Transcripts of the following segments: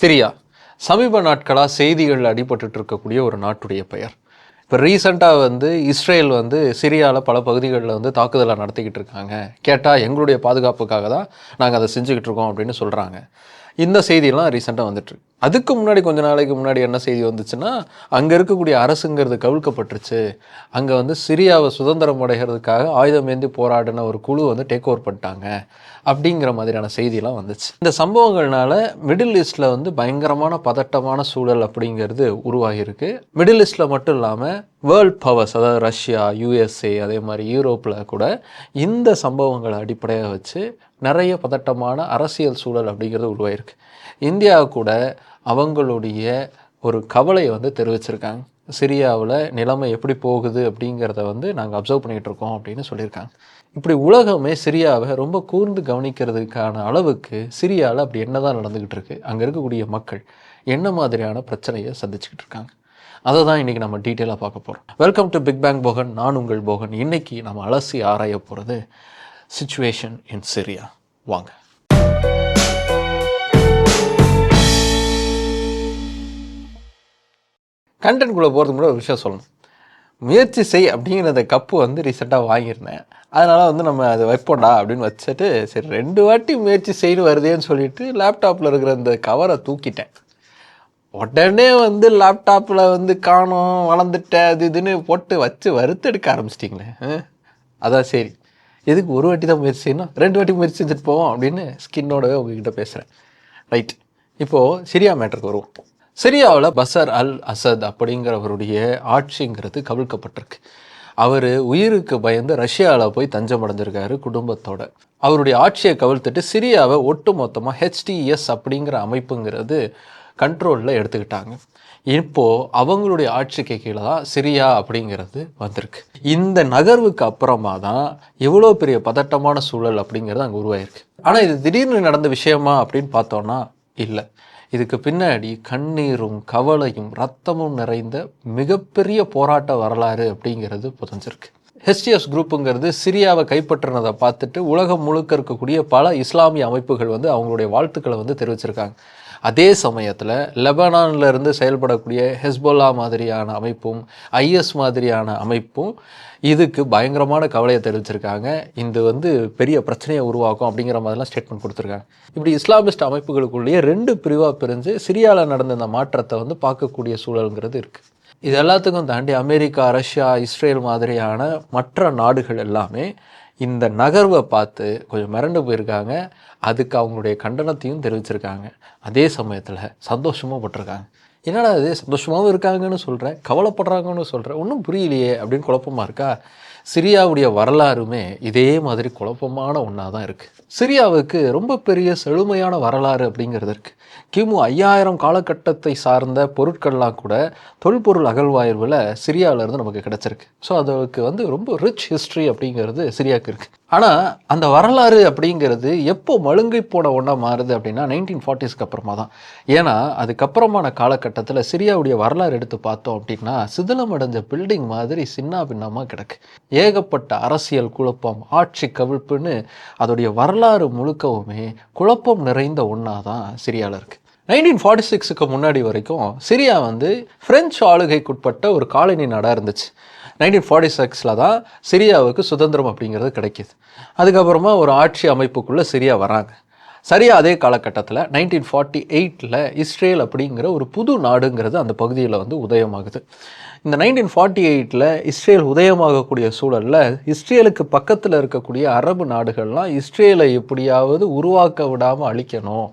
Syria. சமீப நாட்களாக செய்திகளில் அடிபட்டு இருக்கக்கூடிய ஒரு நாட்டுடைய பெயர். இப்போ ரீசெண்டாக வந்து இஸ்ரேல் வந்து சிரியாவில் பல பகுதிகளில் வந்து தாக்குதலை நடத்திக்கிட்டு இருக்காங்க. கேட்டால் எங்களுடைய பாதுகாப்புக்காக தான் நாங்கள் அதை செஞ்சுக்கிட்டு இருக்கோம் அப்படின்னு சொல்கிறாங்க இந்த செய்தியெல்லாம் ரீசெண்டாக வந்துட்டுருக்கு அதுக்கு முன்னாடி கொஞ்ச நாளைக்கு முன்னாடி என்ன செய்தி வந்துச்சுன்னா அங்கே இருக்கக்கூடிய அரசுங்கிறது கவிழ்க்கப்பட்டுருச்சு. அங்கே வந்து சிரியாவை சுதந்திரம் அடைகிறதுக்காக ஆயுதம் ஏந்தி போராடின ஒரு குழு வந்து டேக் ஓவர் பண்ணிட்டாங்க. அப்படிங்கிற மாதிரியான செய்தியெல்லாம் வந்துச்சு. இந்த சம்பவங்கள்னால மிடில் ஈஸ்டில் வந்து பயங்கரமான பதட்டமான சூழல் அப்படிங்கிறது உருவாகியிருக்கு. மிடில் ஈஸ்டில் மட்டும் இல்லாமல் வேர்ல்ட் பவர்ஸ் அதாவது ரஷ்யா யூஎஸ்ஏ அதே மாதிரி யூரோப்பில் கூட இந்த சம்பவங்களை அடிப்படையாக வச்சு நிறைய பதட்டமான அரசியல் சூழல் அப்படிங்கிறது உருவாயிருக்கு இந்தியா கூட அவங்களுடைய ஒரு கவலையை வந்து தெரிவிச்சிருக்காங்க. சிரியாவில் நிலைமை எப்படி போகுது அப்படிங்கிறத வந்து நாங்கள் அப்சர்வ் பண்ணிகிட்டு இருக்கோம் அப்படின்னு சொல்லியிருக்காங்க. இப்படி உலகமே சிரியாவை ரொம்ப கூர்ந்து கவனிக்கிறதுக்கான அளவுக்கு சிரியாவில் அப்படி என்ன தான் நடந்துக்கிட்டு இருக்குது அங்கே இருக்கக்கூடிய மக்கள் என்ன மாதிரியான பிரச்சனையை சந்திச்சுக்கிட்டு இருக்காங்க. அதை தான் இன்றைக்கி நம்ம டீட்டெயிலாக பார்க்க போகிறோம் welcome to big bang Bogan நான் உங்கள் போகன். இன்னைக்கு நம்ம அலசி ஆராய போகிறது சுச்சுவேஷன் இன் சிரியா வாங்க. கண்டென்ட்குள்ளே போகிறதுக்கு முன்னாடி ஒரு விஷயம் சொல்லணும். முயற்சி செய் அப்படிங்கிறத கப்பு வந்து ரீசெண்டாக வாங்கியிருந்தேன். அதனால் வந்து நம்ம அதை வைப்போம்டா அப்படின்னு வச்சுட்டு சரி ரெண்டு வாட்டி முயற்சி செய்து வருதேன்னு சொல்லிட்டு லேப்டாப்பில் இருக்கிற அந்த கவரை தூக்கிட்டேன். உடனே வந்து லேப்டாப்பில் வந்து காணோம் வளர்ந்துட்டேன் அது இதுன்னு போட்டு வச்சு வறுத்தெடுக்க ஆரம்பிச்சிட்டிங்களே அதான் சரி. எதுக்கு ஒரு வாட்டி தான் முயற்சி செய்யணும்? ரெண்டு வாட்டி முயற்சி செஞ்சுட்டு போவோம் அப்படின்னு ஸ்கின்னோடவே உங்ககிட்ட பேசுகிறேன் ரைட் இப்போது சிரியா மேட்டருக்கு வருவோம். சிரியாவில் பசர் அல் அசத் அப்படிங்கிறவருடைய ஆட்சிங்கிறது கவிழ்க்கப்பட்டிருக்கு. அவர் உயிருக்கு பயந்து ரஷ்யாவில் போய் தஞ்சம் அடைஞ்சிருக்காரு குடும்பத்தோட. அவருடைய ஆட்சியை கவிழ்த்துட்டு சிரியாவை ஒட்டு மொத்தமாக ஹெச்டிஎஸ் அப்படிங்கிற அமைப்புங்கிறது கண்ட்ரோலில் எடுத்துக்கிட்டாங்க. இப்போது அவங்களுடைய ஆட்சிக்கு கீழே தான் சிரியா அப்படிங்கிறது வந்திருக்கு. இந்த நகர்வுக்கு அப்புறமா தான் எவ்வளோ பெரிய பதட்டமான சூழல் அப்படிங்கிறது அங்கே உருவாயிருக்கு. ஆனால் இது திடீர்னு நடந்த விஷயமா அப்படின்னு பார்த்தோன்னா இல்லை. இதுக்கு பின்னாடி கண்ணீரும் கவலையும் ரத்தமும் நிறைந்த மிகப்பெரிய போராட்ட வரலாறு அப்படிங்கிறது புதஞ்சிருக்கு. ஹெச்டிஎஸ் குரூப்புங்கிறது சிரியாவை கைப்பற்றினதை பார்த்துட்டு உலகம் முழுக்க இருக்கக்கூடிய பல இஸ்லாமிய அமைப்புகள் வந்து அவங்களுடைய வாழ்த்துக்களை வந்து தெரிவிச்சிருக்காங்க. அதே சமயத்தில் லெபனான்ல இருந்து செயல்படக்கூடிய ஹெஸ்போலா மாதிரியான அமைப்பும் ஐஎஸ் மாதிரியான அமைப்பும் இதுக்கு பயங்கரமான கவலையை தெரிவிச்சிருக்காங்க. இது வந்து பெரிய பிரச்சனையை உருவாக்கும் அப்படிங்கிற மாதிரிலாம் ஸ்டேட்மெண்ட் கொடுத்துருக்காங்க. இப்படி இஸ்லாமிஸ்ட் அமைப்புகளுக்குள்ளேயே ரெண்டு பிரிவாக பிரிஞ்சு சிரியாவில் நடந்த இந்த மாற்றத்தை வந்து பார்க்கக்கூடிய சூழலுங்கிறது இருக்குது இது எல்லாத்துக்கும் தாண்டி அமெரிக்கா ரஷ்யா இஸ்ரேல் மாதிரியான மற்ற நாடுகள் எல்லாமே இந்த நகர்வை பார்த்து கொஞ்சம் மிரண்டு போயிருக்காங்க. அதுக்கு அவங்களுடைய கண்டனத்தையும் தெரிவிச்சிருக்காங்க. அதே சமயத்தில் சந்தோஷமும் பட்டிருக்காங்க. என்னடா இது? சந்தோஷமாகவும் இருக்காங்கன்னு சொல்கிறேன் கவலைப்படுறாங்கன்னு சொல்கிறேன் ஒன்றும் புரியலையே அப்படின்னு குழப்பமாக இருக்கா? சிரியாவுடைய வரலாறுமே இதே மாதிரி குழப்பமான ஒன்றா தான் இருக்குது சிரியாவுக்கு ரொம்ப பெரிய செழுமையான வரலாறு அப்படிங்கிறது இருக்குது கிமு ஐயாயிரம் காலகட்டத்தை சார்ந்த பொருட்கள்லாம் கூட தொல்பொருள் அகழ்வாயர்வில் சிரியாவிலேருந்து நமக்கு கிடச்சிருக்கு. ஸோ அதுக்கு வந்து ரொம்ப ரிச் ஹிஸ்ட்ரி அப்படிங்கிறது சிரியாவுக்கு இருக்குது ஆனால் அந்த வரலாறு அப்படிங்கிறது எப்போ மழுங்கை போன ஒன்றா மாறுது அப்படின்னா நைன்டீன் ஃபார்ட்டிஸ்க்கு அப்புறமா தான். ஏன்னா அதுக்கப்புறமான காலகட்டத்தில் சிரியாவுடைய வரலாறு எடுத்து பார்த்தோம் அப்படின்னா சிதிலமடைஞ்ச பில்டிங் மாதிரி சின்ன பின்னமாக கிடக்கு. ஏகப்பட்ட அரசியல் குழப்பம் ஆட்சி கவிழ்ப்புன்னு அதோடைய வரலாறு முழுக்கவுமே குழப்பம் நிறைந்த ஒன்றா தான் சிரியாவில் இருக்குது நைன்டீன் ஃபார்ட்டி சிக்ஸுக்கு முன்னாடி வரைக்கும் சிரியா வந்து ஃப்ரெஞ்சு ஆளுகைக்குட்பட்ட ஒரு காலனி நாடாக இருந்துச்சு. நைன்டீன் ஃபார்ட்டி சிக்ஸில் தான் சிரியாவுக்கு சுதந்திரம் அப்படிங்கிறது கிடைக்கிது. அதுக்கப்புறமா ஒரு ஆட்சி அமைப்புக்குள்ளே சிரியா வராங்க. சரியா அதே காலகட்டத்தில் நைன்டீன் ஃபார்ட்டி எயிட்டில் இஸ்ரேல் அப்படிங்கிற ஒரு புது நாடுங்கிறது அந்த பகுதியில் வந்து உதயமாகுது. இந்த நைன்டீன் ஃபார்ட்டி எயிட்டில் இஸ்ரேல் உதயமாகக்கூடிய சூழலில் இஸ்ரேலுக்கு பக்கத்தில் இருக்கக்கூடிய அரபு நாடுகள்லாம் இஸ்ரேலை எப்படியாவது உருவாக்க விடாமல் அழிக்கணும்.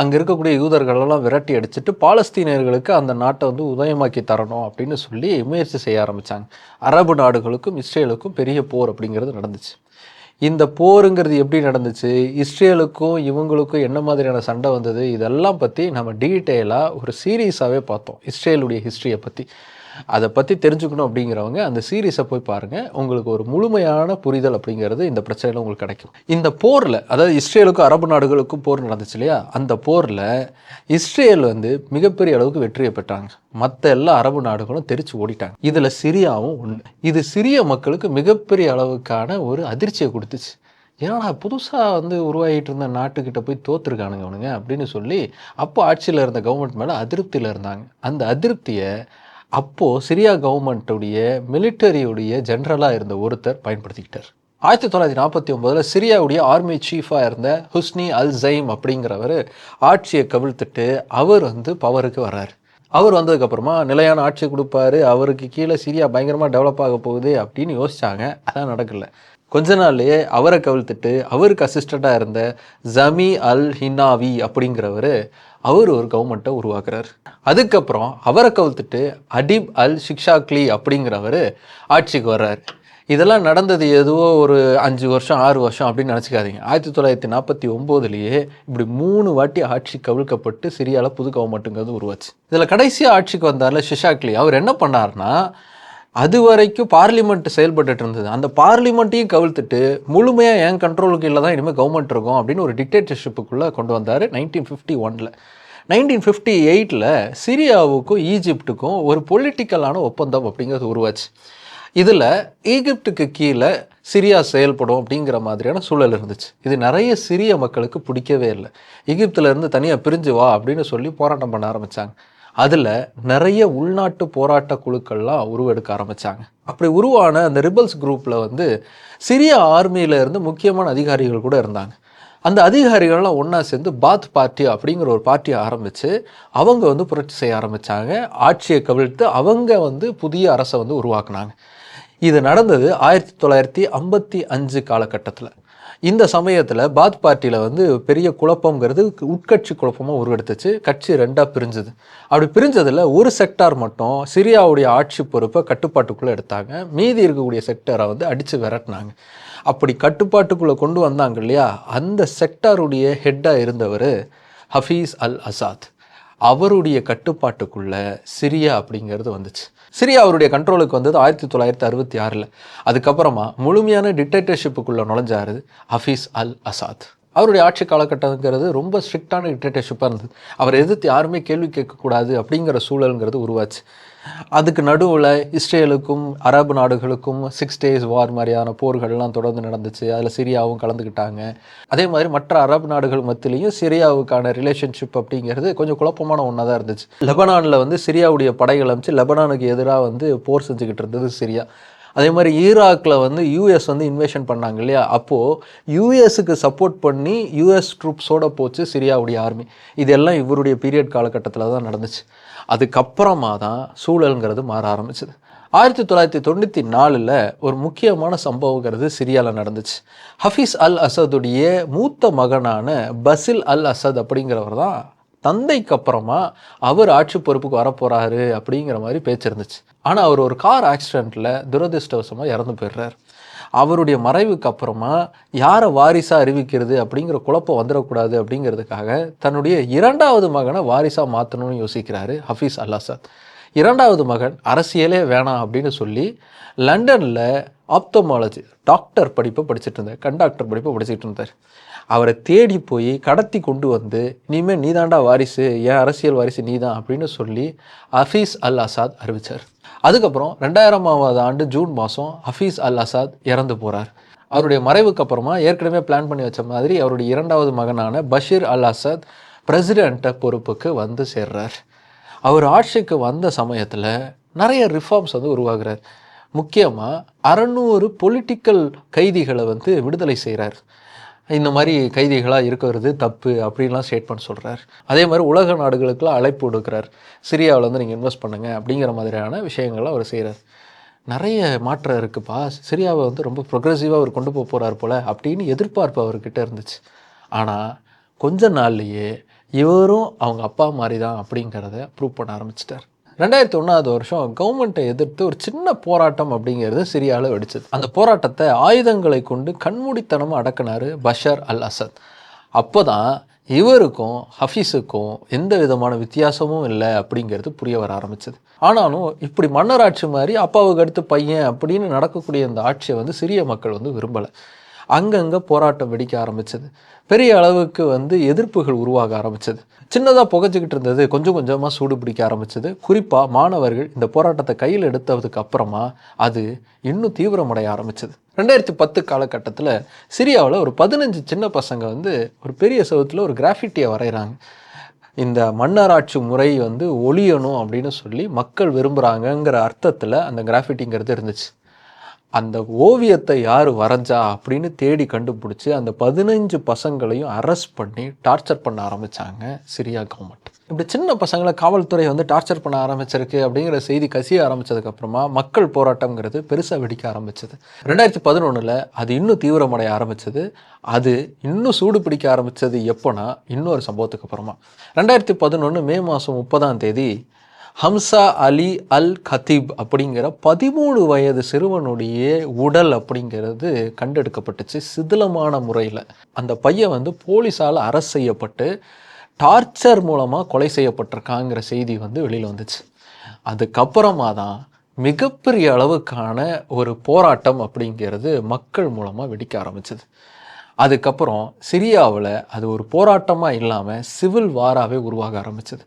அங்கே இருக்கக்கூடிய யூதர்களெல்லாம் விரட்டி அடிச்சுட்டு பாலஸ்தீனியர்களுக்கு அந்த நாட்டை வந்து உதயமாக்கி தரணும் அப்படின்னு சொல்லி முயற்சி செய்ய ஆரம்பித்தாங்க அரபு நாடுகளுக்கும் இஸ்ரேலுக்கும் பெரிய போர் அப்படிங்கிறது நடந்துச்சு. இந்த போருங்கிறது எப்படி நடந்துச்சு? இஸ்ரேலுக்கும் இவங்களுக்கும் என்ன மாதிரியான சண்டை வந்தது? இதெல்லாம் பற்றி நம்ம டீட்டெயிலாக ஒரு சீரீஸாகவே பார்த்தோம். இஸ்ரேலுடைய ஹிஸ்ட்ரியை பற்றி அதை பற்றி தெரிஞ்சுக்கணும் அப்படிங்கிறவங்க அந்த சீரீஸை போய் பாருங்கள் உங்களுக்கு ஒரு முழுமையான புரிதல் அப்படிங்கிறது இந்த பிரச்சனையில் உங்களுக்கு கிடைக்கும். இந்த போரில் அதாவது இஸ்ரேலுக்கும் அரபு நாடுகளுக்கும் போர் நடந்துச்சு இல்லையா? அந்த போரில் இஸ்ரேல் வந்து மிகப்பெரிய அளவுக்கு வெற்றியை பெற்றாங்க. மற்ற எல்லா அரபு நாடுகளும் தெரிச்சு ஓடிட்டாங்க. இதில் சிரியாவும் ஒன்று இது சிரிய மக்களுக்கு மிகப்பெரிய அளவுக்கான ஒரு அதிர்ச்சியை கொடுத்துச்சு. ஏன்னா புதுசாக வந்து உருவாகிட்டு இருந்த நாட்டுக்கிட்ட போய் தோத்துருக்கானுங்க அவனுங்க அப்படின்னு சொல்லி அப்போ ஆட்சியில் இருந்த கவர்மெண்ட் மேலே அதிருப்தியில் இருந்தாங்க. அந்த அதிருப்தியை அப்போது சிரியா கவர்மெண்ட்டுடைய மிலிட்டரியுடைய ஜென்ரலாக இருந்த ஒருத்தர் பயன்படுத்திக்கிட்டார். ஆயிரத்தி தொள்ளாயிரத்தி நாற்பத்தி ஒம்போதில் சிரியாவுடைய ஆர்மி சீஃபாக இருந்த ஹுஸ்னி அல் ஜைம் அப்படிங்கிறவர் ஆட்சியை கவிழ்த்துட்டு அவர் வந்து பவருக்கு வர்றார். அவர் வந்ததுக்கப்புறமா நிலையான ஆட்சி கொடுப்பாரு அவருக்கு கீழே சிரியா பயங்கரமாக டெவலப் ஆக போகுது அப்படின்னு யோசிச்சாங்க. அதான் நடக்கல. கொஞ்ச நாள்லேயே அவரை கவிழ்த்துட்டு அவருக்கு அசிஸ்டண்ட்டாக இருந்த ஜமி அல் ஹினாவி அப்படிங்கிறவர் அவர் ஒரு கவர்மெண்ட்டை உருவாக்குறார். அதுக்கப்புறம் அவரை கவிழ்த்துட்டு அடிப் அல் ஷிக்ஷாக்லி அப்படிங்கிறவர் ஆட்சிக்கு வர்றார். இதெல்லாம் நடந்தது எதுவோ ஒரு அஞ்சு வருஷம் ஆறு வருஷம் அப்படின்னு நினச்சிக்காதீங்க. ஆயிரத்தி தொள்ளாயிரத்தி நாற்பத்தி ஒம்போதுலேயே இப்படி மூணு வாட்டி ஆட்சி கவிழ்க்கப்பட்டு சிரியாவில் புது கவர்மெண்ட்டுங்கிறது உருவாச்சு. இதில் கடைசியாக ஆட்சிக்கு வந்தார்ல ஷிஷாக்லி அவர் என்ன பண்ணார்னா அது வரைக்கும் பார்லிமெண்ட் செயல்பட்டுட்டு இருந்தது அந்த பார்லிமெண்ட்டையும் கவிழ்த்துட்டு முழுமையாக என் கண்ட்ரோலுக்கு இல்லை தான் இனிமேல் கவர்மெண்ட் இருக்கும் அப்படின்னு ஒரு டிக்டேட்டர்ஷிப்புக்குள்ளே கொண்டு வந்தார் நைன்டீன் ஃபிஃப்டி ஒனில் நைன்டீன் ஃபிஃப்டி எயிட்டில் சிரியாவுக்கும் ஈஜிப்ட்டுக்கும் ஒரு பொலிட்டிக்கலான ஒப்பந்தம் அப்படிங்கிறது உருவாச்சு. இதில் ஈஜிப்டுக்கு கீழே சிரியா செயல்படும் அப்படிங்கிற மாதிரியான சூழல் இருந்துச்சு. இது நிறைய சிரிய மக்களுக்கு பிடிக்கவே இல்லை. எகிப்துல இருந்து தனியாக பிரிஞ்சு வா அப்படின்னு சொல்லி போராட்டம் பண்ண ஆரம்பித்தாங்க அதில் நிறைய உள்நாட்டு போராட்ட குழுக்கள்லாம் உருவெடுக்க ஆரம்பித்தாங்க அப்படி உருவான அந்த ரிபல்ஸ் குரூப்பில் வந்து சிரிய ஆர்மியில இருந்து முக்கியமான அதிகாரிகள் கூட இருந்தாங்க. அந்த அதிகாரிகள்லாம் ஒன்றா சேர்ந்து பாத் பார்ட்டி அப்படிங்கிற ஒரு பார்ட்டியை ஆரம்பித்து அவங்க வந்து புரட்சி செய்ய ஆரம்பித்தாங்க ஆட்சியை கவிழ்த்து அவங்க வந்து புதிய அரசை வந்து உருவாக்குனாங்க. இது நடந்தது ஆயிரத்தி தொள்ளாயிரத்தி ஐம்பத்தி அஞ்சு காலகட்டத்தில். இந்த சமயத்தில் பாத் பார்ட்டியில் வந்து பெரிய குழப்பங்கிறது உட்கட்சி குழப்பமாக உருவெடுத்துச்சு. கட்சி ரெண்டாக பிரிஞ்சுது. அப்படி பிரிஞ்சதில் ஒரு செக்டார் மட்டும் சிரியாவுடைய ஆட்சி பொறுப்பை கட்டுப்பாட்டுக்குள்ளே எடுத்தாங்க. மீதி இருக்கக்கூடிய செக்டாரை வந்து அடித்து விரட்டினாங்க. அப்படி கட்டுப்பாட்டுக்குள்ளே கொண்டு வந்தாங்க இல்லையா? அந்த செக்டாருடைய ஹெட்டாக இருந்தவர் ஹஃபீஸ் அல் அசாத். அவருடைய கட்டுப்பாட்டுக்குள்ளே சிரியா அப்படிங்கிறது வந்துச்சு. சிரியா அவருடைய கண்ட்ரோலுக்கு வந்தது ஆயிரத்தி தொள்ளாயிரத்தி அறுபத்தி ஆறில். அதுக்கப்புறமா முழுமையான டிக்டேட்டர்ஷிப்புக்குள்ளே நுழைஞ்சாரு ஹஃபீஸ் அல் அசாத். அவருடைய ஆட்சி காலகட்டங்கிறது ரொம்ப ஸ்ட்ரிக்டான டிக்டேட்டர்ஷிப்பாக இருந்தது. அவரை எதிர்த்து யாருமே கேள்வி கேட்கக்கூடாது அப்படிங்கிற சூழலுங்கிறது உருவாச்சு. அதுக்கு நடுவில் இஸ்ரேலுக்கும் அரபு நாடுகளுக்கும் சிக்ஸ் டேஸ் வார் மாதிரியான போர்கள்லாம் தொடர்ந்து நடந்துச்சு. அதில் சிரியாவும் கலந்துக்கிட்டாங்க அதே மாதிரி மற்ற அரபு நாடுகள் மத்தியிலையும் சிரியாவுக்கான ரிலேஷன்ஷிப் அப்படிங்கிறது கொஞ்சம் குழப்பமான ஒன்றா தான் இருந்துச்சு. லெபனானில் வந்து சிரியாவுடைய படைகள் அமைச்சு லெபனானுக்கு எதிராக வந்து போர் செஞ்சுக்கிட்டு இருந்தது சிரியா. அதே மாதிரி ஈராக்கில் வந்து யூஎஸ் வந்து இன்வேஷன் பண்ணாங்க இல்லையா? அப்போது யூஎஸுக்கு சப்போர்ட் பண்ணி யூஎஸ் ட்ரூப்ஸோட போச்சு சிரியாவுடைய ஆர்மி இதெல்லாம் இவருடைய பீரியட் காலகட்டத்தில் தான் நடந்துச்சு. அதுக்கப்புறமா தான் சூழலுங்கிறது மாற ஆரம்பிச்சது. ஆயிரத்தி தொள்ளாயிரத்தி தொண்ணூற்றி நாலில் ஒரு முக்கியமான சம்பவங்கிறது சிரியாவில் நடந்துச்சு. ஹஃபீஸ் அல் அசதுடைய மூத்த மகனான பசில் அல் அசத் அப்படிங்கிறவர் தான் தந்தைக்கு அப்புறமா அவர் ஆட்சி பொறுப்புக்கு வரப்போகிறாரு அப்படிங்கிற மாதிரி பேச்சு இருந்துச்சு. ஆனால் அவர் ஒரு கார் ஆக்சிடெண்ட்டில் துரதிருஷ்டவசமாக இறந்து போயிடுறார். அவருடைய மறைவுக்கு அப்புறமா யாரை வாரிசாக அறிவிக்கிறது அப்படிங்கிற குழப்பம் வந்துடக்கூடாது அப்படிங்கிறதுக்காக தன்னுடைய இரண்டாவது மகனை வாரிசாக மாற்றணும்னு யோசிக்கிறாரு ஹஃபீஸ் அல்லாசாத் இரண்டாவது மகன் அரசியலே வேணாம் அப்படின்னு சொல்லி லண்டனில் ஆப்தமாலஜி டாக்டர் படிப்பை படிச்சுட்டு இருந்தார் கண்டாக்டர் படிப்பை படிச்சுட்டு இருந்தார். அவரை தேடி போய் கடத்தி கொண்டு வந்து இனிமேல் நீதாண்டா வாரிசு ஏன் அரசியல் வாரிசு நீதான் அப்படின்னு சொல்லி ஹஃபீஸ் அல் அசாத் அறிவித்தார் அதுக்கப்புறம் ரெண்டாயிரமாவது ஆண்டு ஜூன் மாதம் ஹஃபீஸ் அல் அசாத் இறந்து போகிறார் அவருடைய மறைவுக்கு அப்புறமா ஏற்கனவே பிளான் பண்ணி வச்ச மாதிரி அவருடைய இரண்டாவது மகனான பஷீர் அல் அசாத் பிரசிடென்ட்டை பொறுப்புக்கு வந்து சேர்றார். அவர் ஆட்சிக்கு வந்த சமயத்தில் நிறைய ரிஃபார்ம்ஸ் வந்து உருவாகிறார். முக்கியமாக அறநூறு பொலிட்டிக்கல் கைதிகளை வந்து விடுதலை செய்கிறார் இந்த மாதிரி கைதிகளாக இருக்கிறது தப்பு அப்படின்லாம் ஸ்டேட்மெண்ட் சொல்கிறார் அதே மாதிரி உலக நாடுகளுக்கெல்லாம் அழைப்பு கொடுக்குறார் சிரியாவில் வந்து நீங்கள் இன்வெஸ்ட் பண்ணுங்க அப்படிங்கிற மாதிரியான விஷயங்களை அவர் செய்கிறார் நிறைய மாற்றம் இருக்குப்பா. சிரியாவை வந்து ரொம்ப ப்ரொக்ரெசிவாக அவர் கொண்டு போக போகிறார் போல் அப்படின்னு எதிர்பார்ப்பு அவர்கிட்ட இருந்துச்சு. ஆனால் கொஞ்ச நாள்லையே இவரும் அவங்க அப்பா மாதிரி தான் அப்படிங்கிறத ப்ரூவ் பண்ண ஆரம்பிச்சிட்டார். ரெண்டாயிரத்தி ஒன்றாவது வருஷம் கவர்மெண்ட்டை எதிர்த்து ஒரு சின்ன போராட்டம் அப்படிங்கிறது சிரியாவில் வெடிச்சது. அந்த போராட்டத்தை ஆயுதங்களை கொண்டு கண்மூடித்தனமாக அடக்கினார் பஷர் அல் அசத் அப்போ தான் இவருக்கும் ஹஃபீஸுக்கும் எந்த விதமான வித்தியாசமும் இல்லை அப்படிங்கிறது புரிய வர ஆரம்பிச்சது. ஆனாலும் இப்படி மன்னராட்சி மாதிரி அப்பாவுக்கு அடுத்து பையன் அப்படின்னு நடக்கக்கூடிய அந்த ஆட்சியை வந்து சிறிய மக்கள் வந்து விரும்பலை. அங்கங்கே போராட்டம் வெடிக்க ஆரம்பிச்சது. பெரிய அளவுக்கு வந்து எதிர்ப்புகள் உருவாக ஆரம்பிச்சது. சின்னதாக புகைச்சிக்கிட்டு இருந்தது கொஞ்சம் கொஞ்சமாக சூடு பிடிக்க ஆரம்பிச்சது. குறிப்பாக மாணவர்கள் இந்த போராட்டத்தை கையில் எடுத்ததுக்கு அப்புறமா அது இன்னும் தீவிரமடைய ஆரம்பிச்சது. ரெண்டாயிரத்தி பத்து காலகட்டத்தில் சிரியாவில் ஒரு பதினஞ்சு சின்ன பசங்க வந்து ஒரு பெரிய சவுத்தில் ஒரு கிராஃபிட்டியை வரைகிறாங்க இந்த மன்னராட்சி முறை வந்து ஒழியணும் அப்படின்னு சொல்லி மக்கள் விரும்புகிறாங்கங்கிற அர்த்தத்தில் அந்த கிராஃபிட்டிங்கிறது இருந்துச்சு. அந்த ஓவியத்தை யார் வரைஞ்சா அப்படின்னு தேடி கண்டுபிடிச்சி அந்த பதினஞ்சு பசங்களையும் அரெஸ்ட் பண்ணி டார்ச்சர் பண்ண ஆரம்பித்தாங்க சிரியா கவர்மெண்ட் இப்படி சின்ன பசங்களை காவல்துறை வந்து டார்ச்சர் பண்ண ஆரம்பிச்சிருக்கு அப்படிங்கிற செய்தி கசிய ஆரம்பிச்சதுக்கப்புறமா மக்கள் போராட்டம்ங்கிறது பெருசாக வெடிக்க ஆரம்பிச்சது. ரெண்டாயிரத்தி பதினொன்றில் அது இன்னும் தீவிரமடைய ஆரம்பிச்சது. அது இன்னும் சூடு பிடிக்க ஆரம்பிச்சது எப்போனா இன்னொரு சம்பவத்துக்கு அப்புறமா. ரெண்டாயிரத்தி பதினொன்று மே மாதம் முப்பதாம் தேதி ஹம்சா அலி அல் கத்தீப் அப்படிங்கிற பதிமூணு வயது சிறுவனுடைய உடல் அப்படிங்கிறது கண்டெடுக்கப்பட்டுச்சு சிதிலமான முறையில். அந்த பையன் வந்து போலீஸால் அரஸ்ட் செய்யப்பட்டு டார்ச்சர் மூலமாக கொலை செய்யப்பட்டிருக்காங்கிற செய்தி வந்து வெளியில் வந்துச்சு. அதுக்கப்புறமா தான் மிகப்பெரிய அளவுக்கான ஒரு போராட்டம் அப்படிங்கிறது மக்கள் மூலமாக வெடிக்க ஆரம்பிச்சது. அதுக்கப்புறம் சிரியாவில் அது ஒரு போராட்டமாக இல்லாமல் சிவில் வாராகவே உருவாக ஆரம்பிச்சது.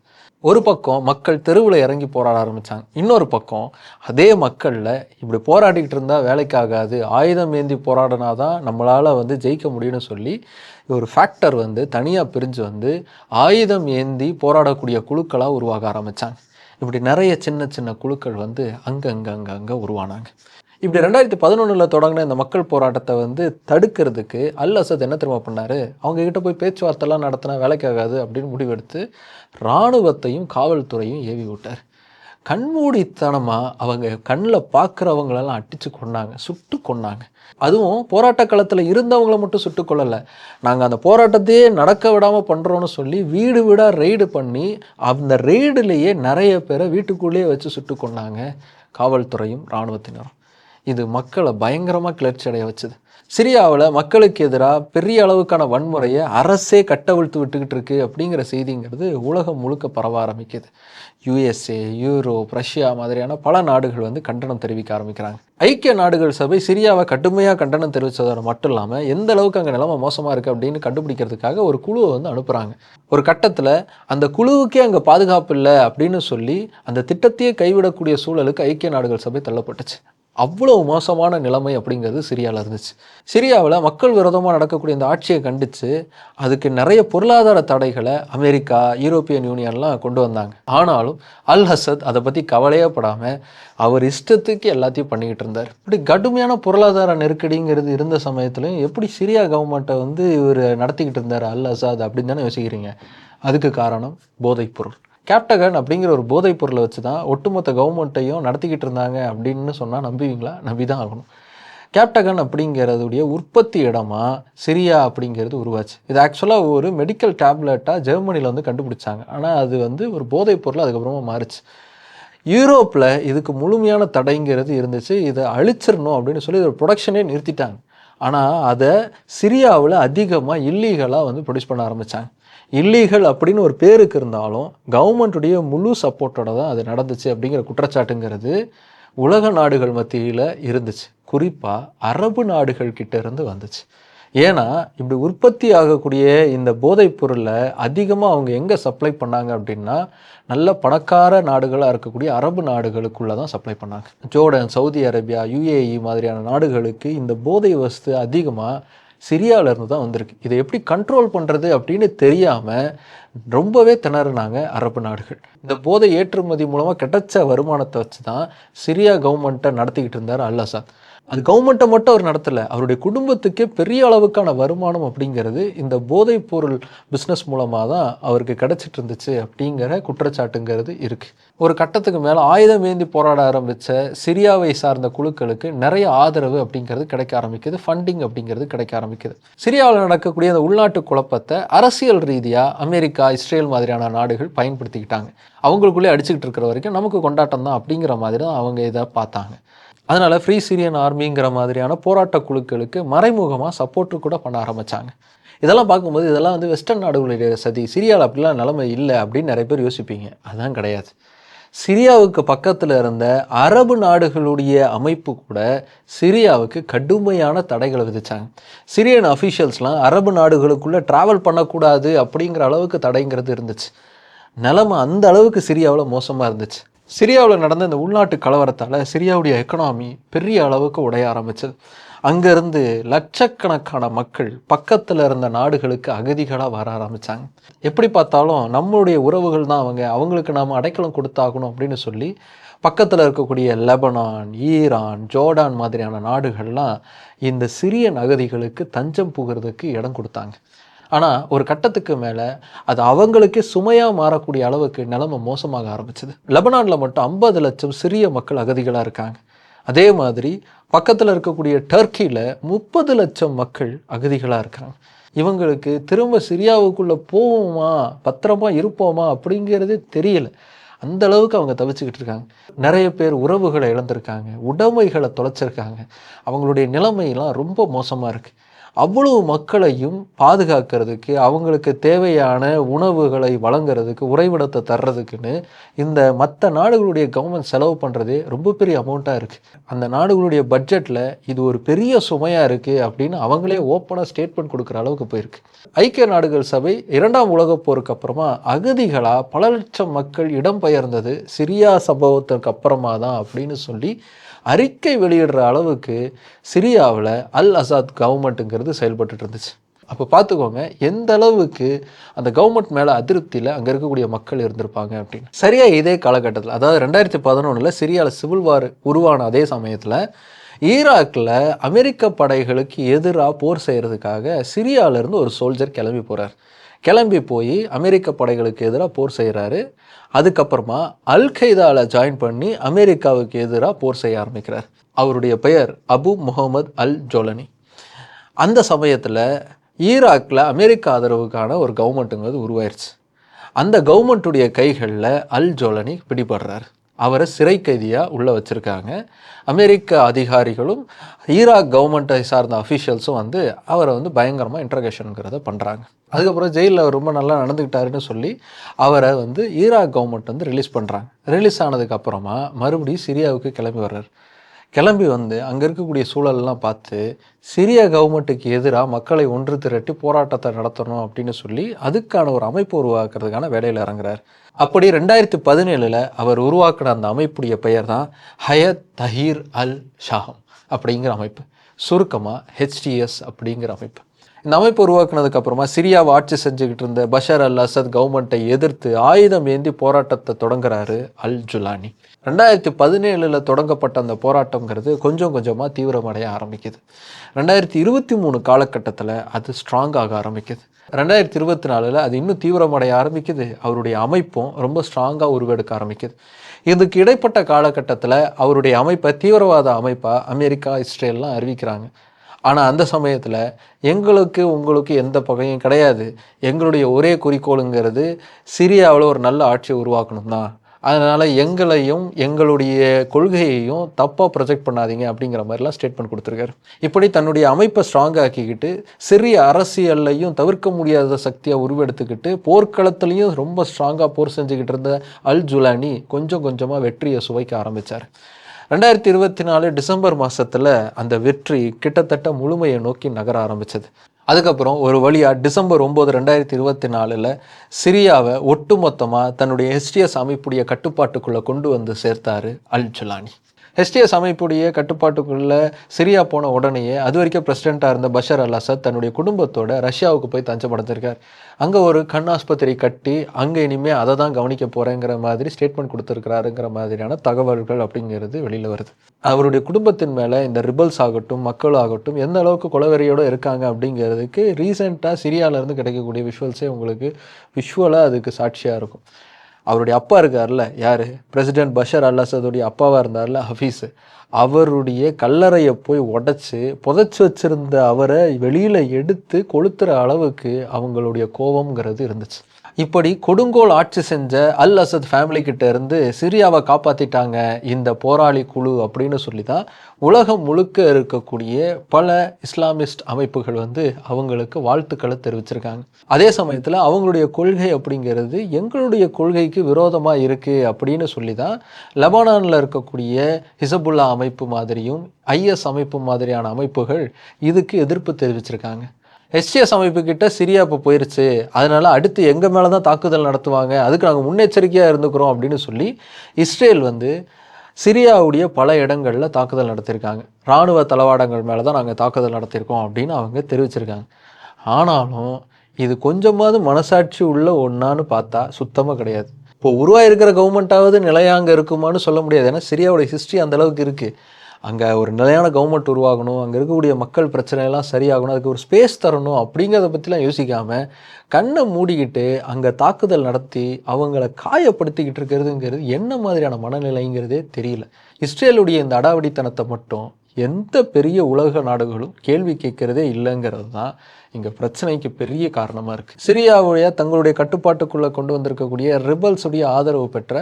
ஒரு பக்கம் மக்கள் தெருவில் இறங்கி போராட ஆரம்பித்தாங்க இன்னொரு பக்கம் அதே மக்களில் இப்படி போராடிக்கிட்டு இருந்தால் வேலைக்காகாது ஆயுதம் ஏந்தி போராடினா தான் நம்மளால் வந்து ஜெயிக்க முடியும்னு சொல்லி ஒரு ஃபேக்டர் வந்து தனியாக பிரிஞ்சு வந்து ஆயுதம் ஏந்தி போராடக்கூடிய குழுக்களாக உருவாக ஆரம்பித்தாங்க இப்படி நிறைய சின்ன சின்ன குழுக்கள் வந்து அங்கங்கே அங்கங்கே உருவானாங்க. இப்படி ரெண்டாயிரத்தி பதினொன்றில் தொடங்கின இந்த மக்கள் போராட்டத்தை வந்து தடுக்கிறதுக்கு அல் அசத் என்ன திரும்ப பண்ணார்? அவங்கக்கிட்ட போய் பேச்சுவார்த்தைலாம் நடத்தினா வேலைக்காகாது அப்படின்னு முடிவெடுத்து இராணுவத்தையும் காவல்துறையும் ஏவி விட்டார். கண்மூடித்தனமாக அவங்க கண்ணில் பார்க்குறவங்களெல்லாம் அடித்து கொண்டாங்க சுட்டு கொண்டாங்க அதுவும் போராட்ட களத்தில் இருந்தவங்கள மட்டும் சுட்டு கொள்ளலை நாங்கள் அந்த போராட்டத்தையே நடக்க விடாமல் பண்ணுறோன்னு சொல்லி வீடு வீடாக ரெய்டு பண்ணி அந்த ரெய்டுலேயே நிறைய பேரை வீட்டுக்குள்ளேயே வச்சு சுட்டு கொண்டாங்க காவல்துறையும் இராணுவத்தினரும். இது மக்களை பயங்கரமாக கிளர்ச்சி அடைய வச்சுது. சிரியாவில் மக்களுக்கு எதிராக பெரிய அளவுக்கான வன்முறையை அரசே கட்டவிழ்த்து விட்டுக்கிட்டு இருக்கு அப்படிங்கிற செய்திங்கிறது உலகம் முழுக்க பரவ ஆரம்பிக்குது. யுஎஸ்ஏ யூரோப் ரஷ்யா மாதிரியான பல நாடுகள் வந்து கண்டனம் தெரிவிக்க ஆரம்பிக்கிறாங்க. ஐக்கிய நாடுகள் சபை சிரியாவை கடுமையாக கண்டனம் தெரிவித்ததோட மட்டும் இல்லாமல் எந்த அளவுக்கு அங்கே நிலைமை மோசமாக இருக்குது அப்படின்னு கண்டுபிடிக்கிறதுக்காக ஒரு குழுவை வந்து அனுப்புகிறாங்க ஒரு கட்டத்தில் அந்த குழுவுக்கே அங்கே பாதுகாப்பு இல்லை அப்படின்னு சொல்லி அந்த திட்டத்தையே கைவிடக்கூடிய சூழலுக்கு ஐக்கிய நாடுகள் சபை தள்ளப்பட்டுச்சு. அவ்வளோ மோசமான நிலைமை அப்படிங்கிறது சிரியாவில் இருந்துச்சு. சிரியாவில் மக்கள் விரோதமாக நடக்கக்கூடிய இந்த ஆட்சியை கண்டித்து அதுக்கு நிறைய பொருளாதார தடைகளை அமெரிக்கா யூரோப்பியன் யூனியன்லாம் கொண்டு வந்தாங்க. ஆனாலும் அல் ஹசத் அதை பற்றி கவலையே படாமல் அவர் இஷ்டத்துக்கு எல்லாத்தையும் பண்ணிக்கிட்டு இருந்தார். இப்படி கடுமையான பொருளாதார நெருக்கடிங்கிறது இருந்த சமயத்துலையும் எப்படி சிரியா கவர்மெண்ட்டை வந்து இவர் நடத்திக்கிட்டு இருந்தார் அல் அசாத் அப்படின்னு தானே யோசிக்கிறீங்க? அதுக்கு காரணம் போதைப்பொருள் கேப்டகன் அப்படிங்கிற ஒரு போதைப் பொருளை வச்சு தான் ஒட்டுமொத்த கவர்மெண்ட்டையும் நடத்திக்கிட்டு இருந்தாங்க அப்படின்னு சொன்னால் நம்புவீங்களா? நம்பி தான் ஆகணும். கேப்டகன் அப்படிங்கிறதுடைய உற்பத்தி இடமா சிரியா அப்படிங்கிறது உருவாச்சு. இது ஆக்சுவலாக ஒரு மெடிக்கல் டேப்லெட்டாக ஜெர்மனியில் வந்து கண்டுபிடிச்சாங்க. ஆனால் அது வந்து ஒரு போதைப் பொருள் அதுக்கப்புறமா மாறுச்சு. யூரோப்பில் இதுக்கு முழுமையான தடைங்கிறது இருந்துச்சு. இதை அழிச்சிடணும் அப்படின்னு சொல்லி இதோட ப்ரொடக்ஷனே நிறுத்திட்டாங்க. ஆனால் அதை சிரியாவில் அதிகமாக இல்லீகலாக வந்து ப்ரொடியூஸ் பண்ண ஆரம்பித்தாங்க இல்லீகல் அப்படின்னு ஒரு பேருக்கு இருந்தாலும் கவர்மெண்ட்டுடைய முழு சப்போர்ட்டோட தான் அது நடந்துச்சு அப்படிங்கிற குற்றச்சாட்டுங்கிறது உலக நாடுகள் மத்தியில் இருந்துச்சு. குறிப்பாக அரபு நாடுகள் கிட்ட இருந்து வந்துச்சு. ஏன்னா இப்படி உற்பத்தி ஆகக்கூடிய இந்த போதைப் பொருளை அதிகமாக அவங்க எங்கே சப்ளை பண்ணாங்க அப்படின்னா நல்ல பணக்கார நாடுகளாக இருக்கக்கூடிய அரபு நாடுகளுக்குள்ளே தான் சப்ளை பண்ணாங்க. ஜோர்டன் சவுதி அரேபியா யுஏஇ மாதிரியான நாடுகளுக்கு இந்த போதை வஸ்து அதிகமாக சிரியால இருந்து தான் வந்திருக்கு. இதை எப்படி கண்ட்ரோல் பண்ணுறது அப்படின்னு தெரியாமல் ரொம்பவே திணறினாங்க அரபு நாடுகள். இந்த போதை ஏற்றுமதி மூலமாக கிடைச்ச வருமானத்தை வச்சு தான் சிரியா கவர்மெண்ட்டை நடத்திக்கிட்டு இருந்தார் அல் அசாத். அது கவர்மெண்ட்டை மட்டும் அவர் நடத்தலை. அவருடைய குடும்பத்துக்கே பெரிய அளவுக்கான வருமானம் அப்படிங்கிறது இந்த போதைப் பொருள் பிஸ்னஸ் மூலமாக தான் அவருக்கு கிடைச்சிட்டு இருந்துச்சு அப்படிங்கிற குற்றச்சாட்டுங்கிறது இருக்குது ஒரு கட்டத்துக்கு மேலே ஆயுதம் ஏந்தி போராட ஆரம்பித்த சிரியாவை சார்ந்த குழுக்களுக்கு நிறைய ஆதரவு அப்படிங்கிறது கிடைக்க ஆரம்பிக்குது. ஃபண்டிங் அப்படிங்கிறது கிடைக்க ஆரம்பிக்குது. சிரியாவில் நடக்கக்கூடிய அந்த உள்நாட்டு குழப்பத்தை அரசியல் ரீதியாக அமெரிக்கா இஸ்ரேல் மாதிரியான நாடுகள் பயன்படுத்திக்கிட்டாங்க. அவங்களுக்குள்ளே அடிச்சுக்கிட்டு இருக்கிற வரைக்கும் நமக்கு கொண்டாட்டம் தான் அப்படிங்கிற மாதிரி தான் அவங்க இதை பார்த்தாங்க. அதனால் ஃப்ரீ சிரியன் ஆர்மிங்கிற மாதிரியான போராட்ட குழுக்களுக்கு மறைமுகமாக சப்போர்ட்டு கூட பண்ண ஆரம்பித்தாங்க இதெல்லாம் பார்க்கும்போது இதெல்லாம் வந்து வெஸ்டர்ன் நாடுகளுடைய சதி. சிரியாவில் அப்படிலாம் நிலைமை இல்லை அப்படின்னு நிறைய பேர் யோசிப்பீங்க. அதுதான் கிடையாது. சிரியாவுக்கு பக்கத்தில் இருந்த அரபு நாடுகளுடைய அமைப்பு கூட சிரியாவுக்கு கடுமையான தடைகளை விதித்தாங்க சிரியன் அஃபீஷியல்ஸ்லாம் அரபு நாடுகளுக்குள்ளே ட்ராவல் பண்ணக்கூடாது அப்படிங்கிற அளவுக்கு தடைங்கிறது இருந்துச்சு. நிலமை அந்த அளவுக்கு சிரியாவில் மோசமாக இருந்துச்சு. சிரியாவில் நடந்த இந்த உள்நாட்டு கலவரத்தால் சிரியாவுடைய எக்கனாமி பெரிய அளவுக்கு உடைய ஆரம்பிச்சது. அங்கேருந்து லட்சக்கணக்கான மக்கள் பக்கத்தில் இருந்த நாடுகளுக்கு அகதிகளாக வர ஆரம்பித்தாங்க எப்படி பார்த்தாலும் நம்மளுடைய உறவுகள் தான் அவங்க. அவங்களுக்கு நாம் அடைக்கலம் கொடுத்தாகணும் அப்படின்னு சொல்லி பக்கத்தில் இருக்கக்கூடிய லெபனான் ஈரான் ஜோர்டான் மாதிரியான நாடுகள்லாம் இந்த சிறிய அகதிகளுக்கு தஞ்சம் புகிறதுக்கு இடம் கொடுத்தாங்க. ஆனால் ஒரு கட்டத்துக்கு மேலே அது அவங்களுக்கே சுமையாக மாறக்கூடிய அளவுக்கு நிலைமை மோசமாக ஆரம்பிச்சது. லெபனானில் மட்டும் ஐம்பது லட்சம் சிறிய மக்கள் அகதிகளாக இருக்காங்க. அதே மாதிரி பக்கத்தில் இருக்கக்கூடிய டர்க்கியில் முப்பது லட்சம் மக்கள் அகதிகளாக இருக்காங்க. இவங்களுக்கு திரும்ப சிரியாவுக்குள்ளே போவோமா பத்திரமா இருப்போமா அப்படிங்கிறதே தெரியல. அந்த அளவுக்கு அவங்க தவிச்சுக்கிட்டு இருக்காங்க. நிறைய பேர் உறவுகளை இழந்திருக்காங்க உடைமைகளை தொலைச்சிருக்காங்க. அவங்களுடைய நிலைமையெல்லாம் ரொம்ப மோசமாக இருக்குது அவ்வளவு மக்களையும் பாதுகாக்கிறதுக்கு அவங்களுக்கு தேவையான உணவுகளை வழங்குறதுக்கு உறைவிடத்தை தர்றதுக்குன்னு இந்த மற்ற நாடுகளுடைய கவர்மெண்ட் செலவு பண்ணுறதே ரொம்ப பெரிய அமௌண்ட்டாக இருக்குது அந்த நாடுகளுடைய பட்ஜெட்டில் இது ஒரு பெரிய சுமையாக இருக்குது அப்படின்னு அவங்களே ஓப்பனாக ஸ்டேட்மெண்ட் கொடுக்குற அளவுக்கு போயிருக்கு. ஐக்கிய நாடுகள் சபை இரண்டாம் உலகப் போருக்கு அப்புறமா அகதிகளாக பல லட்சம் மக்கள் இடம்பெயர்ந்தது சிரியா சம்பவத்திற்கு அப்புறமா தான் அப்படின்னு சொல்லி அறிக்கை வெளியிடுற அளவுக்கு சிரியாவில் அல் அசாத் கவர்மெண்ட்டுங்கிறது செயல்பட்டு இருந்துச்சு. அப்போ பார்த்துக்கோங்க எந்த அளவுக்கு அந்த கவர்மெண்ட் மேலே அதிருப்தியில் அங்கே இருக்கக்கூடிய மக்கள் இருந்திருப்பாங்க அப்படின்னு. சரியாக இதே காலகட்டத்தில் அதாவது ரெண்டாயிரத்தி பதினொன்றில் சிரியாவில் சிவில் வார் உருவான அதே சமயத்தில் ஈராக்கில் அமெரிக்க படைகளுக்கு எதிராக போர் செய்கிறதுக்காக சிரியாவிலேருந்து ஒரு சோல்ஜர் கிளம்பி போகிறார் கிளம்பி போய் அமெரிக்க படைகளுக்கு எதிராக போர் செய்கிறாரு. அதுக்கப்புறமா அல் கைதாவில் ஜாயின் பண்ணி அமெரிக்காவுக்கு எதிராக போர் செய்ய ஆரம்பிக்கிறார். அவருடைய பெயர் அபு முகமது அல் ஜோலனி. அந்த சமயத்தில் ஈராக்கில் அமெரிக்க ஆதரவுக்கான ஒரு கவர்மெண்ட்டுங்கிறது உருவாயிருச்சு. அந்த கவர்மெண்ட்டுடைய கைகளில் அல் ஜோலனி பிடிபடுறார். அவரை சிறை கைதியாக உள்ளே வச்சுருக்காங்க. அமெரிக்க அதிகாரிகளும் ஈராக் கவர்மெண்ட்டை சார்ந்த அஃபீஷியல்ஸும் வந்து அவரை வந்து பயங்கரமாக இன்ட்ரகேஷனுங்கிறத பண்ணுறாங்க அதுக்கப்புறம் ஜெயிலில் அவர் ரொம்ப நல்லா நடந்துக்கிட்டாருன்னு சொல்லி அவரை வந்து ஈராக் கவர்மெண்ட் வந்து ரிலீஸ் பண்ணுறாங்க ரிலீஸ் ஆனதுக்கப்புறமா மறுபடியும் சிரியாவுக்கு கிளம்பி வர்றார். கிளம்பி வந்து அங்கே இருக்கக்கூடிய சூழலெல்லாம் பார்த்து சிரிய கவர்மெண்ட்டுக்கு எதிராக மக்களை ஒன்று திரட்டி போராட்டத்தை நடத்தணும் அப்படின்னு சொல்லி அதுக்கான ஒரு அமைப்பு உருவாக்குறதுக்கான வேலையில் இறங்குறார். அப்படி ரெண்டாயிரத்தி பதினேழில் அவர் உருவாக்கின அந்த அமைப்புடைய பெயர் தான் ஹயத் தஹீர் அல் ஷாஹம் அப்படிங்கிற அமைப்பு. சுருக்கமாக ஹெச்டிஎஸ் அப்படிங்கிற அமைப்பு. இந்த அமைப்பு உருவாக்குனதுக்கு அப்புறமா சிரியாவை ஆட்சி செஞ்சுக்கிட்டு இருந்த பஷர் அல் அசத் கவர்மெண்ட்டை எதிர்த்து ஆயுதம் ஏந்தி போராட்டத்தை தொடங்குறாரு அல் ஜுலானி. ரெண்டாயிரத்தி பதினேழில் தொடங்கப்பட்ட அந்த போராட்டங்கிறது கொஞ்சம் கொஞ்சமாக தீவிரமடைய ஆரம்பிக்குது. ரெண்டாயிரத்தி இருபத்தி மூணு காலகட்டத்தில் அது ஸ்ட்ராங் ஆக ஆரம்பிக்குது. ரெண்டாயிரத்தி இருபத்தி நாலில் அது இன்னும் தீவிரமடைய ஆரம்பிக்குது. அவருடைய அமைப்பும் ரொம்ப ஸ்ட்ராங்காக உருவெடுக்க ஆரம்பிக்குது. இதுக்கு இடைப்பட்ட காலகட்டத்தில் அவருடைய அமைப்பை தீவிரவாத அமைப்பாக அமெரிக்கா இஸ்ரேல்லாம் அறிவிக்கிறாங்க. ஆனால் அந்த சமயத்தில் எங்களுக்கு உங்களுக்கு எந்த பகையும் கிடையாது. எங்களுடைய ஒரே குறிக்கோளுங்கிறது சிரியாவில் ஒரு நல்ல ஆட்சியை உருவாக்கணும் தான் அதனால் எங்களையும் எங்களுடைய கொள்கையையும் தப்பாக ப்ரொஜெக்ட் பண்ணாதீங்க அப்படிங்கிற மாதிரிலாம் ஸ்டேட்மெண்ட் கொடுத்துருக்காரு. இப்படி தன்னுடைய அமைப்பை ஸ்ட்ராங் ஆக்கிக்கிட்டு சிறிய அரசியல்லையும் தவிர்க்க முடியாத சக்தியாக உருவெடுத்துக்கிட்டு போர்க்களத்துலேயும் ரொம்ப ஸ்ட்ராங்காக போர் செஞ்சுக்கிட்டு இருந்த அல் ஜுலானி கொஞ்சம் கொஞ்சமாக வெற்றியை சுவைக்க ஆரம்பித்தார் ரெண்டாயிரத்தி இருபத்தி நாலு டிசம்பர் மாதத்தில் அந்த வெற்றி கிட்டத்தட்ட முழுமையை நோக்கி நகர ஆரம்பித்தது அதுக்கப்புறம் ஒரு வழியாக டிசம்பர் ஒம்பது ரெண்டாயிரத்தி இருபத்தி நாலில் சிரியாவை ஒட்டுமொத்தமாக தன்னுடைய எஸ்டிஎஸ் அமைப்புடைய கட்டுப்பாட்டுக்குள்ளே கொண்டு வந்து சேர்த்தாரு அல் ஜலானி. ஹெச்டிஎஸ் அமைப்புடைய கட்டுப்பாட்டுக்குள்ளே சிரியா போன உடனேயே அது வரைக்கும் பிரசிடெண்ட்டாக இருந்த பஷர் அல் அசத் தன்னுடைய குடும்பத்தோட ரஷ்யாவுக்கு போய் தஞ்சம் அங்கே ஒரு கண் ஆஸ்பத்திரி கட்டி அங்கே இனிமேல் அதை தான் கவனிக்க போகிறேங்கிற மாதிரி ஸ்டேட்மெண்ட் கொடுத்துருக்கிறாருங்கிற மாதிரியான தகவல்கள் அப்படிங்கிறது வெளியில் வருது. அவருடைய குடும்பத்தின் மேலே இந்த ரிபல்ஸ் ஆகட்டும் மக்கள் ஆகட்டும் எந்த அளவுக்கு கொலவெறியோடு இருக்காங்க அப்படிங்கிறதுக்கு ரீசெண்டாக சிரியாவிலேருந்து கிடைக்கக்கூடிய விஷுவல்ஸே உங்களுக்கு விஷுவலாக அதுக்கு சாட்சியாக இருக்கும். அவருடைய அப்பா இருக்கார்ல யார்? பிரசிடென்ட் பஷர் அல் அசதுடைய அப்பாவாக இருந்தார்ல ஹஃபீஸ். அவருடைய கல்லறையை போய் உடச்சி புதைச்சி வச்சுருந்த அவரை வெளியில் எடுத்து கொளுத்துற அளவுக்கு அவங்களுடைய கோபம்ங்கிறது இருந்துச்சு. இப்படி கொடுங்கோல் ஆட்சி செஞ்ச அல் அசத் ஃபேமிலி கிட்ட இருந்து சிரியாவை காப்பாற்றிட்டாங்க இந்த போராளி குழு அப்படின்னு சொல்லி தான் உலகம் முழுக்க இருக்கக்கூடிய பல இஸ்லாமிஸ்ட் அமைப்புகள் வந்து அவங்களுக்கு வாழ்த்துக்களை தெரிவிச்சிருக்காங்க. அதே சமயத்தில் அவங்களுடைய கொள்கை அப்படிங்கிறது எங்களுடைய கொள்கைக்கு விரோதமாக இருக்குது அப்படின்னு சொல்லி தான் லெபனானில் இருக்கக்கூடிய ஹிசபுல்லா அமைப்பு மாதிரியும் ஐஎஸ் அமைப்பு மாதிரியான அமைப்புகள் இதுக்கு எதிர்ப்பு தெரிவிச்சிருக்காங்க. எஸ்டிஎஸ் அமைப்புக்கிட்ட சிரியா இப்போ போயிருச்சு. அதனால் அடுத்து எங்கள் மேலே தான் தாக்குதல் நடத்துவாங்க? அதுக்கு நாங்கள் முன்னெச்சரிக்கையாக இருந்துக்கிறோம் அப்படின்னு சொல்லி இஸ்ரேல் வந்து சிரியாவுடைய பல இடங்களில் தாக்குதல் நடத்தியிருக்காங்க. இராணுவ தளவாடங்கள் மேலே தான் நாங்கள் தாக்குதல் நடத்தியிருக்கோம் அப்படின்னு அவங்க தெரிவிச்சிருக்காங்க. ஆனாலும் இது கொஞ்சமாவது மனசாட்சி உள்ள ஒன்றான்னு பார்த்தா சுத்தமாக கிடையாது. இப்போ உருவாயிருக்கிற கவர்மெண்ட்டாவது நிலையாங்க இருக்குமான்னு சொல்ல முடியாது. ஏன்னா சிரியாவோட ஹிஸ்ட்ரி அந்தளவுக்கு இருக்குது அங்கே ஒரு நிலையான கவர்மெண்ட் உருவாகணும் அங்கே இருக்கக்கூடிய மக்கள் பிரச்சனையெல்லாம் சரியாகணும் அதுக்கு ஒரு ஸ்பேஸ் தரணும் அப்படிங்கிறத பற்றிலாம் யோசிக்காமல் கண்ணை மூடிக்கிட்டு அங்கே தாக்குதல் நடத்தி அவங்கள காயப்படுத்திக்கிட்டு இருக்கிறதுங்கிறது என்ன மாதிரியான மனநிலைங்கிறதே தெரியல. இஸ்ரேலுடைய இந்த அடாவடித்தனத்தை மட்டும் எந்த பெரிய உலக நாடுகளும் கேள்வி கேட்கறதே இல்லைங்கிறது தான் இங்கே பிரச்சனைக்கு பெரிய காரணமாக இருக்குது சிரியாவுடைய தங்களுடைய கட்டுப்பாட்டுக்குள்ளே கொண்டு வந்திருக்கக்கூடிய ரிபல்ஸுடைய ஆதரவு பெற்ற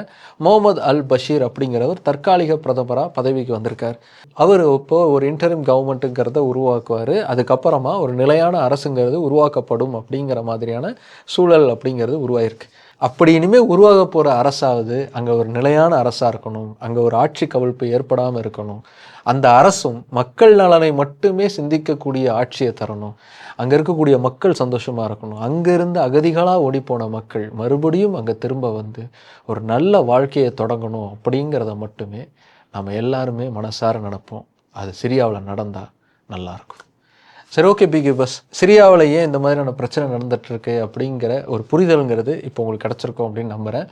முகமது அல் பஷீர் அப்படிங்கிறவர் தற்காலிக பிரதமராக பதவிக்கு வந்திருக்கார். அவர் இப்போ ஒரு இன்டரிம் கவர்மெண்ட்டுங்கிறத உருவாக்குவார். அதுக்கப்புறமா ஒரு நிலையான அரசுங்கிறது உருவாக்கப்படும் அப்படிங்கிற மாதிரியான சூழல் அப்படிங்கிறது உருவாயிருக்கு. அப்படி இனிமேல் உருவாக போகிற அரசாவது அங்கே ஒரு நிலையான அரசாக இருக்கணும். அங்கே ஒரு ஆட்சி கவிழ்ப்பு ஏற்படாமல் இருக்கணும். அந்த அரசும் மக்கள் நலனை மட்டுமே சிந்திக்கக்கூடிய ஆட்சியை தரணும். அங்கே இருக்கக்கூடிய மக்கள் சந்தோஷமாக இருக்கணும். அங்கேருந்து அகதிகளாக ஓடிப்போன மக்கள் மறுபடியும் அங்கே திரும்ப வந்து ஒரு நல்ல வாழ்க்கையை தொடங்கணும் அப்படிங்கிறத மட்டுமே நம்ம எல்லாருமே மனசார நினைப்போம். அது சிரியாவில் நடந்தால் நல்லாயிருக்கும் சரி ஓகே பிகி பஸ் சிரியாவில் ஏன் இந்த மாதிரியான பிரச்சனை நடந்துகிட்ருக்கு அப்படிங்கிற ஒரு புரிதலுங்கிறது இப்போ உங்களுக்கு கிடச்சிருக்கும் அப்படின்னு நம்புகிறேன்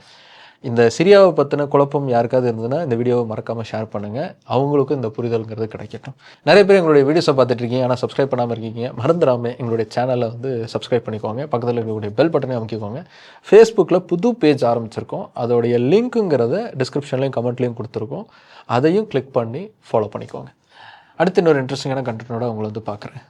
இந்த சிரியாவை பற்றின குழப்பம் யாருக்காவது இருந்ததுன்னா இந்த வீடியோவை மறக்காமல் ஷேர் பண்ணுங்கள் அவங்களுக்கும் இந்த புரிதலுங்கிறது கிடைக்கட்டும். நிறைய பேர் எங்களுடைய வீடியோஸை பார்த்துட்டு இருக்கீங்க. ஆனால் சப்ஸ்கிரைப் பண்ணாமல் இருக்கீங்க. மறந்துடாமல் எங்களுடைய சேனலை வந்து சப்ஸ்கிரைப் பண்ணிக்கோங்க. பக்கத்தில் இருக்கக்கூடிய பெல் பட்டனை அமைக்கிக்கோங்க. ஃபேஸ்புக்கில் புது பேஜ் ஆரம்பிச்சிருக்கோம். அதோடைய லிங்க்குங்கிறத டிஸ்கிரிப்ஷன்லையும் கமெண்ட்லேயும் கொடுத்துருக்கோம். அதையும் கிளிக் பண்ணி ஃபாலோ பண்ணிக்கோங்க. அடுத்து இன்னொரு இன்ட்ரெஸ்டிங்கான கண்டென்ட்டோட உங்களை வந்து பார்க்குறேன்.